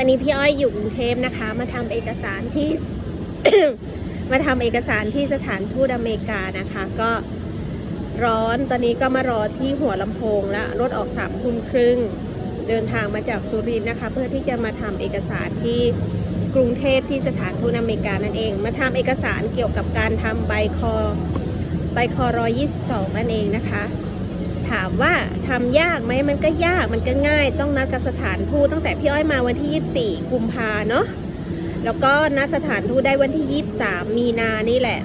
ตอนนี้พี่อ้อยอยู่กรุงเทพนะคะ มาทำเอกสารที่ มาทำเอกสารที่สถานทูตอเมริกานะคะ ก็ร้อนตอนนี้ก็มารอที่หัวลำโพงแล้วรถออกสามทุ่มครึ่ง เดินทางมาจากสุรินทร์นะคะ เพื่อที่จะมาทำเอกสารที่กรุงเทพที่สถานทูตอเมริกานั่นเอง มาทำเอกสารเกี่ยวกับการทำใบคอใบคอร้อ22นั่นเองนะคะ ถามว่าทำยากไหมมันก็ยากมันก็ง่าย ต้องนัดกับสถานทูตตั้งแต่พี่อ้อยมาวันที่ 24 กุมภาเนาะแล้วก็นัดสถานทูตได้วันที่ 23 มีนานี่แหละ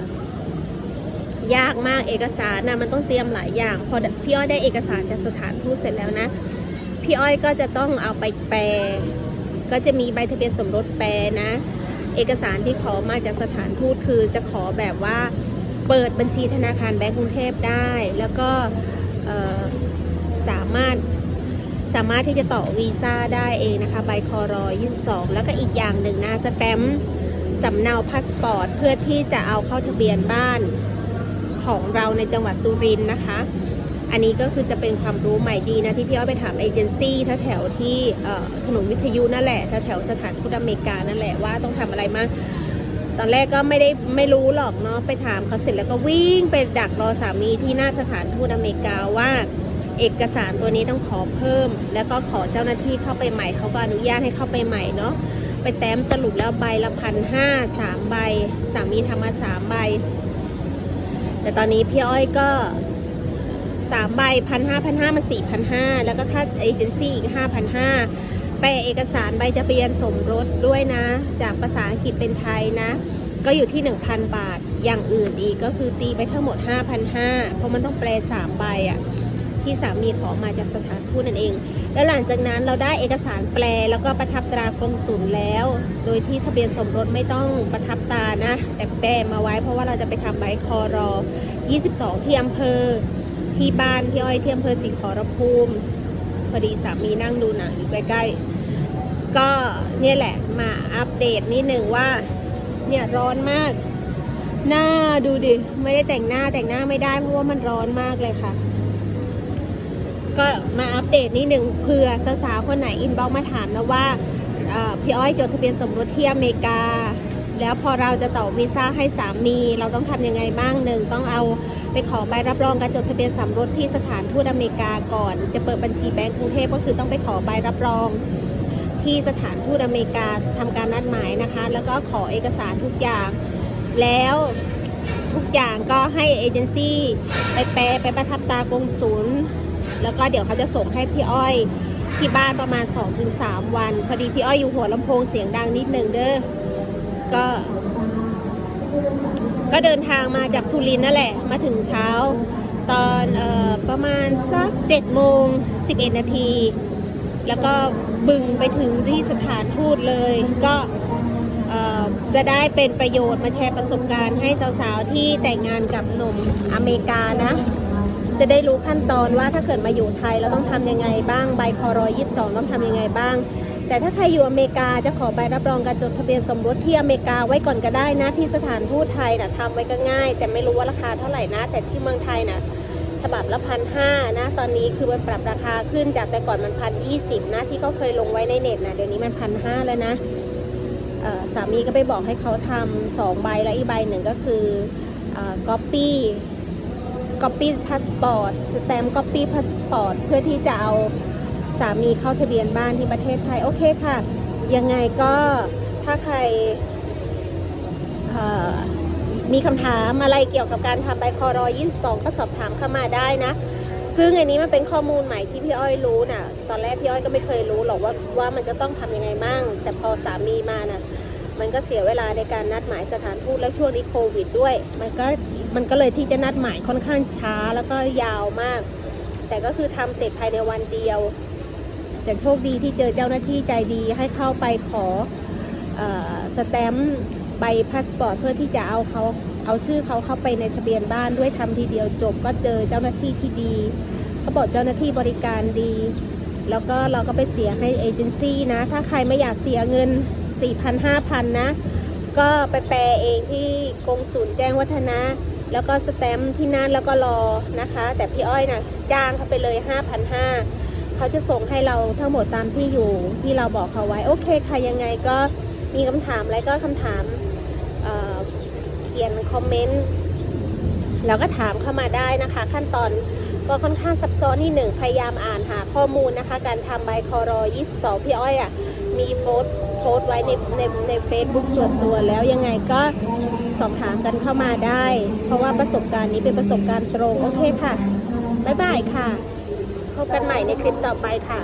ยากมากเอกสารนะมันต้องเตรียมหลายอย่าง พอพี่อ้อยได้เอกสารจากสถานทูตเสร็จแล้วนะ พี่อ้อยก็จะต้องเอาไปแปล ก็จะมีใบทะเบียนสมรสแปลนะ เอกสารที่ขอมาจากสถานทูตคือจะขอแบบว่าเปิดบัญชีธนาคารแบงก์กรุงเทพได้ แล้วก็ สามารถสามารถที่จะต่อวีซ่าได้เองนะคะ ใบคอรอ22 แล้วก็อีกอย่างหนึ่งนะสแตมป์สำเนาพาสปอร์ต เพื่อที่จะเอาเข้าทะเบียนบ้านของเราในจังหวัดสุรินทร์นะคะ อันนี้ก็คือจะเป็นความรู้ใหม่ดีนะ ที่พี่อ้อยไปถามเอเจนซี่แถวที่ถนนวิทยุนั่นแหละแถวสถานทูตอเมริกานั่นแหละว่าต้องทำอะไรมาง ตอนแรกก็ไม่ได้ไม่รู้หรอกเนาะไปถามเขาเสร็จแล้วก็วิ่งไปดักรอสามีที่หน้าสถานทูตอเมริกาว่า เอกสารตัวนี้ต้องขอเพิ่ม แล้วก็ขอเจ้าหน้าที่เข้าไปใหม่เขาก็อนุญาตให้เข้าไปใหม่เนาะไปแต้มสรุปแล้วใบละพันห้าสามใบ สามีทำมาสามใบ แต่ตอนนี้พี่อ้อยก็สามใบพันห้าพันห้ามันสี่พันห้าแล้วก็ค่าเอเจนซี่อีกห้าพันห้า ปลเอกสารใบทะเบียนสมรสด้วยนะ จากภาษาอังกฤษเป็นไทยนะ ก็อยู่ที่ 1,000 บาท อย่างอื่นอีกก็คือตีไปทั้งหมด 5,500 เพราะมันต้องแปล 3 ใบอะที่สามีขอมาจากสถานทูตนั่นเอง แล้วหลังจากนั้นเราได้เอกสารแปลแล้วก็ประทับตรากรงสุลแล้ว โดยที่ทะเบียนสมรสไม่ต้องประทับตรานะ แต่แปลมาไว้เพราะว่าเราจะไปทำใบคอรอ22 ที่อำเภอ ที่บ้านพี่อ้อยที่อำเภอศรีขอรภูมิ พอดีสามีนั่งดูหนังอยู่ใกล้ๆ ก็เนี่ยแหละมาอัปเดตนิดหนึ่งว่า เนี่ยร้อนมาก หน้าดูดิ ไม่ได้แต่งหน้าแต่งหน้าไม่ได้เพราะว่ามันร้อนมากเลยค่ะ ก็มาอัปเดตนิดหนึ่งเผื่อสาวๆคนไหนอินบ็อกมาถามนะว่าพี่อ้อยจดทะเบียนสมรสที่อเมริกา แล้วพอเราจะต่อวีซ่าให้สามี เราต้องทำยังไงบ้างหนึ่งต้องเอาไปขอใบรับรองการจดทะเบียนสมรสที่สถานทูตอเมริกาก่อน จะเปิดบัญชีแบงก์กรุงเทพก็คือต้องไปขอใบรับรองที่สถานทูตอเมริกาทำการนัดหมายนะคะ แล้วก็ขอเอกสารทุกอย่างแล้วทุกอย่างก็ให้เอเจนซี่ไปแปลไปประทับตากงศูนย์แล้วก็เดี๋ยวเขาจะส่งให้พี่อ้อยที่บ้านประมาณ 2-3 วัน พอดีพี่อ้อยอยู่หัวลำโพงเสียงดังนิดหนึ่งเด้อ ก็ ก็เดินทางมาจากสุรินทร์นั่นแหละ มาถึงเช้า ตอนออประมาณสัก7โมง11นาที แล้วก็บึงไปถึงที่สถานทูตเลย ก็จะได้เป็นประโยชน์มาแชร์ประสบการณ์ให้สาวๆ ที่แต่งงานกับหนุ่มอเมริกานะ จะได้รู้ขั้นตอนว่าถ้าเกิดมาอยู่ไทยเราต้องทำยังไงบ้างใบคอรอ22ต้องทำยังไงบ้าง แต่ถ้าใครอยู่อเมริกาจะขอใบรับรองการจดทะเบียนสมรสที่อเมริกาไว้ก่อนก็ได้นะที่สถานทูตไทยนะทำไว้ก็ง่าย แต่ไม่รู้ว่าราคาเท่าไหร่นะ แต่ที่เมืองไทยนะฉบับละพันห้านะ ตอนนี้คือมันปรับราคาขึ้นจากแต่ก่อนมันพันยี่สิบนะที่เขาเคยลงไว้ในเน็ตนะเดี๋ยวนี้มันพันห้าแล้วนะสามีก็ไปบอกให้เขาทำสองใบแล้วอีกใบหนึ่งก็คือเอ่อ copy copy passport สแตมป์ copy passport เพื่อที่จะเอาสามีเข้าทะเบียนบ้านที่ประเทศไทย โอเคค่ะ ยังไงก็ถ้าใครมีคำถามอะไรเกี่ยวกับการทำใบคอรอ22 ก็สอบถามเข้ามาได้นะ ซึ่งอันนี้มันเป็นข้อมูลใหม่ที่พี่อ้อยรู้นะ่ะ ตอนแรกพี่อ้อยก็ไม่เคยรู้หรอกว่าว่ามันจะต้องทำยังไงบ้างแต่พอสามีมาน่ะ มันก็เสียเวลาในการนัดหมายสถานทูตแล้วช่วงนี้โควิดด้วย มันก็มันก็เลยที่จะนัดหมายค่อนข้างช้าแล้วก็ยาวมาก แต่ก็คือทำเสร็จภายในวันเดียวแต่โชคดีที่เจอเจ้าหน้าที่ใจดีให้เข้าไปขอออสแตมป์ใบพาสปอร์ตเพื่อที่จะเอาเขาเอาชื่อเขาเข้าไปในทะเบียนบ้านด้วยทำทีเดียวจบก็เจอเจ้าหน้าที่ที่ดีเขาบอกเจ้าหน้าที่บริการดี แล้วก็เราก็ไปเสียให้เอเจนซี่นะ ถ้าใครไม่อยากเสียเงิน 4,000 5,000นะ ก็ไปแปลเองที่กงศูนย์แจ้งวัฒนะ แล้วก็สแตมป์ที่นั่นแล้วก็รอนะคะ แต่พี่อ้อยนะ่ะจ้างเขาไปเลย5,500เขาจะส่งให้เราทั้งหมดตามที่อยู่ที่เราบอกเขาไว้ โอเคค่ะยังไงก็มีคำถามอะไรก็คำถามเเขียนคอมเมนต์แล้วก็ถามเข้ามาได้นะคะ ขั้นตอนก็ค่อนข้างซับซ้อนนิดหนึ่งพยายามอ่านหาข้อมูลนะคะ การทำใบคอรอ22 พี่อ้อยอะ มีโพสต์โพสไว้ในในในเฟซบุ๊กส่วนตัวแล้วยังไงก็สอบถามกันเข้ามาได้ เพราะว่าประสบการณ์นี้เป็นประสบการณ์ตรง โอเคค่ะ บ๊ายบายค่ะ พบกันใหม่ในคลิปต่อไปค่ะ